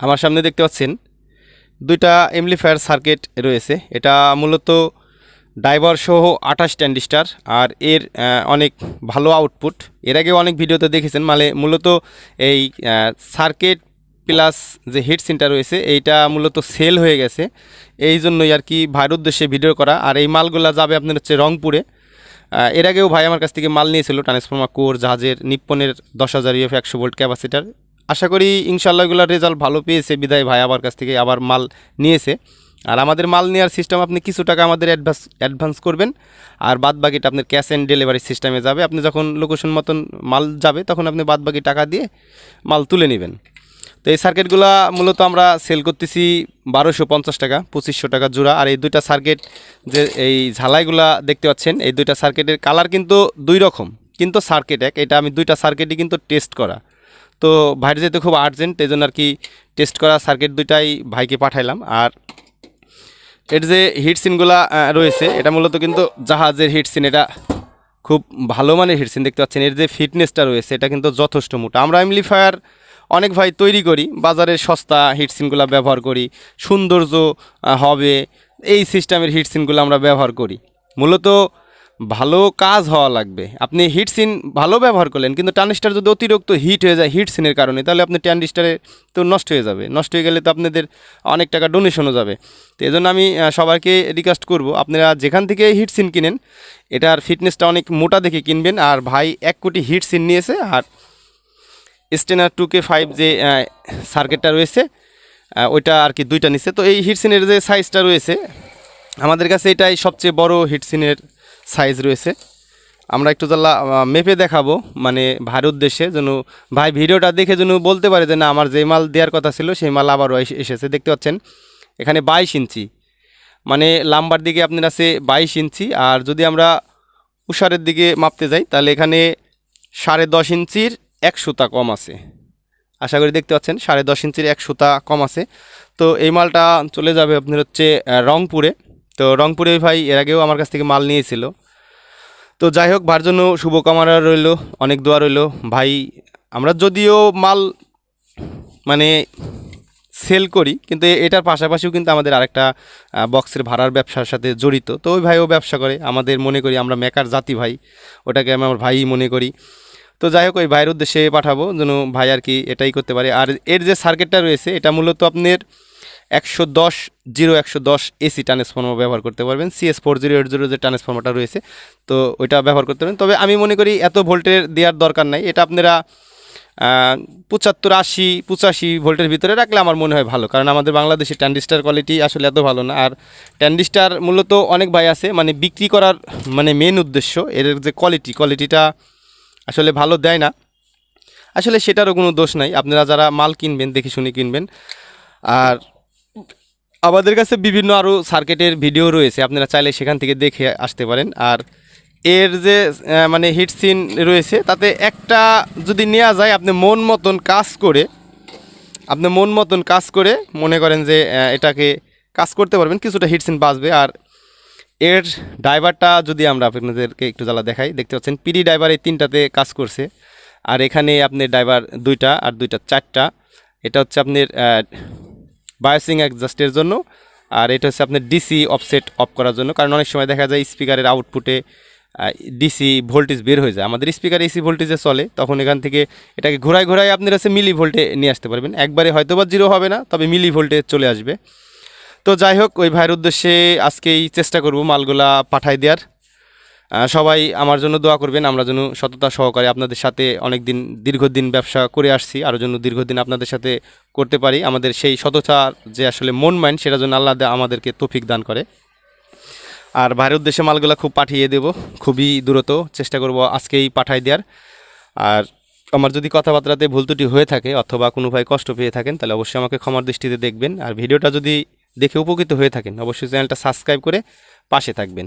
আমার সামনে দেখতে পাচ্ছেন দুইটা এমলিফায়ার সার্কিট রয়েছে। এটা মূলত ড্রাইভার সহ আঠাশ ট্যান্ডিস্টার আর এর অনেক ভালো আউটপুট। এর আগে অনেক ভিডিওতে দেখেছেন মানে মূলত এই সার্কিট প্লাস যে হিট সিনটা রয়েছে, এইটা মূলত সেল হয়ে গেছে। এই জন্যই আর কি ভাইয়ের উদ্দেশ্যে ভিডিও করা। আর এই মালগুলা যাবে আপনার হচ্ছে রংপুরে। এর আগেও ভাই আমার কাছ থেকে মাল নিয়েছিল ট্রান্সফর্মার কোর জাহাজের নিপ্পনের দশ হাজার ইউএফ একশো ভোল্ট ক্যাপাসিটার। আশা করি ইনশাল্লাহ এগুলোর রেজাল্ট ভালো পেয়েছে। বিদায় ভাই আমার কাছ থেকে আবার মাল নিয়েছে। আর আমাদের মাল নেওয়ার সিস্টেম আপনি কিছু টাকা আমাদের অ্যাডভান্স অ্যাডভান্স করবেন। আর বাদ বাকিটা আপনার ক্যাশ অ্যান্ড ডেলিভারি সিস্টেমে যাবে। আপনি যখন লোকেশন মতন মাল যাবে, তখন আপনি বাদ বাকি টাকা দিয়ে মাল তুলে নেবেন। তো এই সার্কিটগুলো মূলত আমরা সেল করতেছি বারোশো পঞ্চাশ টাকা, পঁচিশশো টাকা জোড়া। আর এই দুইটা সার্কিট যে এই ঝালাইগুলা দেখতে পাচ্ছেন, এই দুইটা সার্কিটের কালার কিন্তু দুই রকম। কিন্তু সার্কিট এক, এটা আমি দুইটা সার্কিটই কিন্তু টেস্ট করা। তো ভাইয়ের যেহেতু খুব আর্জেন্ট এই জন্য আর কি টেস্ট করা সার্কিট দুইটাই ভাইকে পাঠাইলাম। আর এর যে হিট সিনগুলা রয়েছে, এটা মূলত কিন্তু জাহাজের হিট সিন এটা খুব ভালো মানের হিট সিন দেখতে পাচ্ছেন। এর যে ফিটনেসটা রয়েছে, এটা কিন্তু যথেষ্ট মোটা। আমরা এমলিফায়ার অনেক ভাই তৈরি করি, বাজারে সস্তা হিট সিনগুলো ব্যবহার করি, সৌন্দর্য হবে, এই সিস্টেমের হিট সিনগুলো আমরা ব্যবহার করি। মূলত ভালো কাজ হওয়া লাগবে। আপনি হিট সিন ভালো ব্যবহার করলেন, কিন্তু ট্যান্ডিস্টার যদি অতিরিক্ত হিট হয়ে যায় হিট সিনের কারণে, তাহলে আপনি ট্যান্ডিস্টারে তো নষ্ট হয়ে যাবে। নষ্ট হয়ে গেলে তো আপনাদের অনেক টাকা ডোনেশনও যাবে। তো এই আমি সবাইকে রিকোয়েস্ট করব, আপনারা যেখান থেকে হিট সিন কিনেন, এটার ফিটনেসটা অনেক মোটা দেখে কিনবেন, আর ভাই এক কোটি হিট সিন নিয়েছে, আর স্টেনার টু কে ফাইভ যে সার্কিটটা রয়েছে ওইটা আর কি দুইটা নিচ্ছে। তো এই হিটসিনের যে সাইজটা রয়েছে, আমাদের কাছে এটাই সবচেয়ে বড় হিটসিনের সাইজ রয়েছে। আমরা একটু জ্বালা মেপে দেখাবো মানে ভাইয়ের উদ্দেশ্যে যেন, ভাই ভিডিওটা দেখে যেন বলতে পারে যে, না, আমার যে মাল দেওয়ার কথা ছিল, সেই মাল আবারও এসে- এসেছে। দেখতে পাচ্ছেন, এখানে বাইশ ইঞ্চি। মানে লাম্বার দিকে আপনার আছে বাইশ ইঞ্চি, আর যদি আমরা উষারের দিকে মাপতে যাই, তাহলে এখানে সাড়ে দশ ইঞ্চির এক সুতা কম আছে। আশা করি দেখতে পাচ্ছেন, সাড়ে দশ ইঞ্চির এক সুতা কম আছে। তো এই মালটা চলে যাবে আপনার হচ্ছে রংপুরে। তো রংপুরে ভাই, এর আগেও আমার কাছ থেকে মাল নিয়েছিল। তো যাই হোক ভার জন্য শুভকামনা রইল, অনেক দোয়া রইল। ভাই, আমরা যদিও মাল মানে সেল করি, কিন্তু এটার পাশাপাশিও কিন্তু আমাদের আরেকটা বক্সের ভাড়ার ব্যবসার সাথে জড়িত। তো ওই ভাইও ব্যবসা করে, আমাদের মনে করি আমরা মেকার জাতি ভাই, ওটাকে আমি আমার ভাই মনে করি। তো যাই হোক, ওই ভাইয়ের উদ্দেশ্যে পাঠাবো, যেন ভাই আর কি এটাই করতে পারে। আর এর যে সার্কিটটা রয়েছে, এটা মূলত আপনার একশো দশ, জিরো একশো দশ এসি ট্রান্সফর্মার ব্যবহার করতে পারবেন। CS four zero eight zero যে ট্রান্সফর্মারটা রয়েছে, তো ওইটা ব্যবহার করতে পারেন তবে আমি মনে করি এত ভোল্টের দেওয়ার দরকার নাই। এটা আপনারা পঁচাত্তর, আশি, পঁচাশি ভোল্টের ভিতরে রাখলে আমার মনে হয় ভালো। কারণ আমাদের বাংলাদেশে ট্যান্ডিস্টার কোয়ালিটি আসলে এত ভালো না। আর ট্যান্ডিস্টার মূলত অনেক ভাই আছে মানে বিক্রি করার মানে মেন উদ্দেশ্য এর যে কোয়ালিটি কোয়ালিটিটা আসলে ভালো দেয় না। আসলে সেটারও কোনো দোষ নাই। আপনারা যারা মাল কিনবেন, দেখে শুনে কিনবেন। আর আমাদের কাছে বিভিন্ন আরও সার্কিটের ভিডিও রয়েছে, আপনারা চাইলে সেখান থেকে দেখে আসতে পারেন। আর এর যে মানে হিট সিন রয়েছে, তাতে একটা যদি নেওয়া যায়, আপনি মন মতন কাজ করে, আপনি মন মতন কাজ করে মনে করেন যে এটাকে কাজ করতে পারবেন, কিছুটা হিট সিন বাঁচবে আর এর ড্রাইভারটা যদি আমরা আপনাদেরকে একটু জ্বালা দেখাই, দেখতে পাচ্ছেন পিডি ড্রাইভার এই তিনটাতে কাজ করছে। আর এখানে আপনি ড্রাইভার দুইটা আর দুইটা চারটা। এটা হচ্ছে আপনার বায়োসিং অ্যাডজাস্টের জন্য। আর এটা হচ্ছে আপনার ডিসি অফসেট অফ করার জন্য। কারণ অনেক সময় দেখা যায় স্পিকারের আউটপুটে ডিসি ভোল্টেজ বের হয়ে যায়। আমাদের স্পিকার এসি ভোল্টেজে চলে, তখন এখান থেকে এটাকে ঘোরায় ঘোরায় আপনার হচ্ছে মিলি ভোল্টে নিয়ে আসতে পারবেন। একবারে হয়তো বা জিরো হবে না, তবে মিলি ভোল্টে চলে আসবে। তো যাই হোক, ওই ভাইয়ের উদ্দেশ্যে আজকেই চেষ্টা করব মালগুলা পাঠাই দেওয়ার। সবাই আমার জন্য দোয়া করবেন, আমরা যেন সততা সহকারে আপনাদের সাথে অনেক দিন দীর্ঘদিন ব্যবসা করে আসছি, আরও জন্য দীর্ঘদিন আপনাদের সাথে করতে পারি। আমাদের সেই সততার যে আসলে মন মাইন্ড, সেটা জন্য আল্লাহ আমাদেরকে তৌফিক দান করে। আর বাইরের উদ্দেশ্যে মালগুলো খুব পাঠিয়ে দেব, খুবই দ্রুত চেষ্টা করব আজকেই পাঠাই দেওয়ার। আর আমার যদি কথাবার্তাতে ভুল ত্রুটি হয়ে থাকে অথবা কোনো ভাই কষ্ট পেয়ে থাকেন, তাহলে অবশ্যই আমাকে ক্ষমার দৃষ্টিতে দেখবেন। আর ভিডিওটা যদি দেখে উপকৃত হয়ে থাকেন, অবশ্যই চ্যানেলটা সাবস্ক্রাইব করে পাশে থাকবেন।